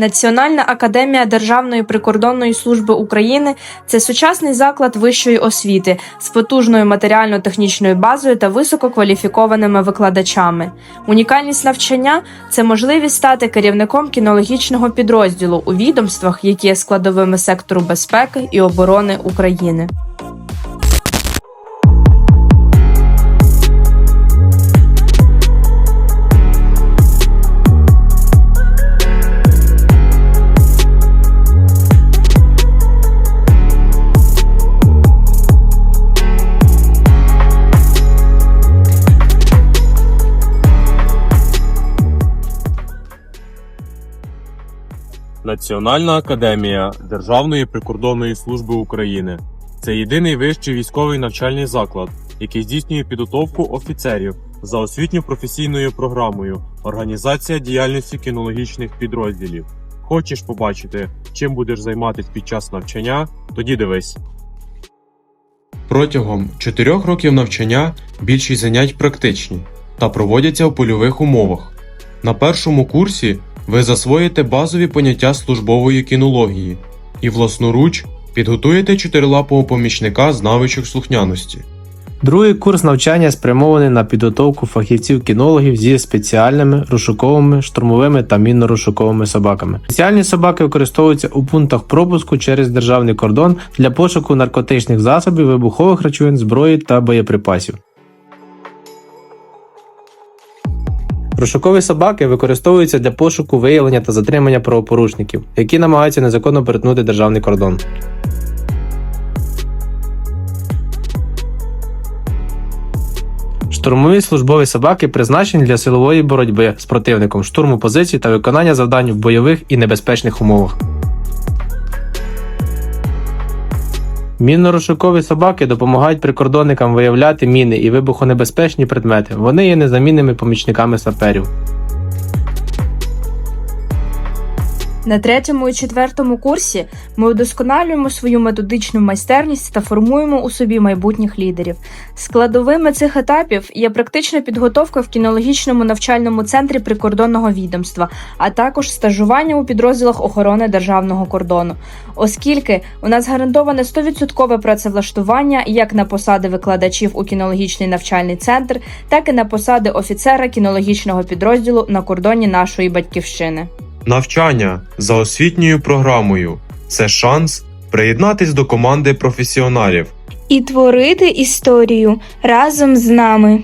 Національна академія Державної прикордонної служби України це сучасний заклад вищої освіти з потужною матеріально-технічною базою та висококваліфікованими викладачами. Унікальність навчання це можливість стати керівником кінологічного підрозділу у відомствах, які є складовими сектору безпеки і оборони України. Національна академія Державної прикордонної служби України це єдиний вищий військовий навчальний заклад, який здійснює підготовку офіцерів за освітньо-професійною програмою Організація діяльності кінологічних підрозділів. Хочеш побачити, чим будеш займатися під час навчання? Тоді дивись. Протягом 4 років навчання більшість занять практичні та проводяться у польових умовах. На першому курсі ви засвоїте базові поняття службової кінології і власноруч підготуєте чотирилапого помічника з навичок слухняності. Другий курс навчання спрямований на підготовку фахівців-кінологів зі спеціальними розшуковими, штурмовими та мінно-розшуковими собаками. Спеціальні собаки використовуються у пунктах пропуску через державний кордон для пошуку наркотичних засобів, вибухових речовин, зброї та боєприпасів. Розшукові собаки використовуються для пошуку, виявлення та затримання правопорушників, які намагаються незаконно перетнути державний кордон. Штурмові службові собаки призначені для силової боротьби з противником, штурму позицій та виконання завдань в бойових і небезпечних умовах. Мінно-розшукові собаки допомагають прикордонникам виявляти міни і вибухонебезпечні предмети. Вони є незамінними помічниками саперів. На третьому і четвертому курсі ми удосконалюємо свою методичну майстерність та формуємо у собі майбутніх лідерів. Складовими цих етапів є практична підготовка в кінологічному навчальному центрі прикордонного відомства, а також стажування у підрозділах охорони державного кордону, оскільки у нас гарантоване 100% працевлаштування як на посади викладачів у кінологічний навчальний центр, так і на посади офіцера кінологічного підрозділу на кордоні нашої батьківщини. Навчання за освітньою програмою це шанс приєднатись до команди професіоналів. і творити історію разом з нами.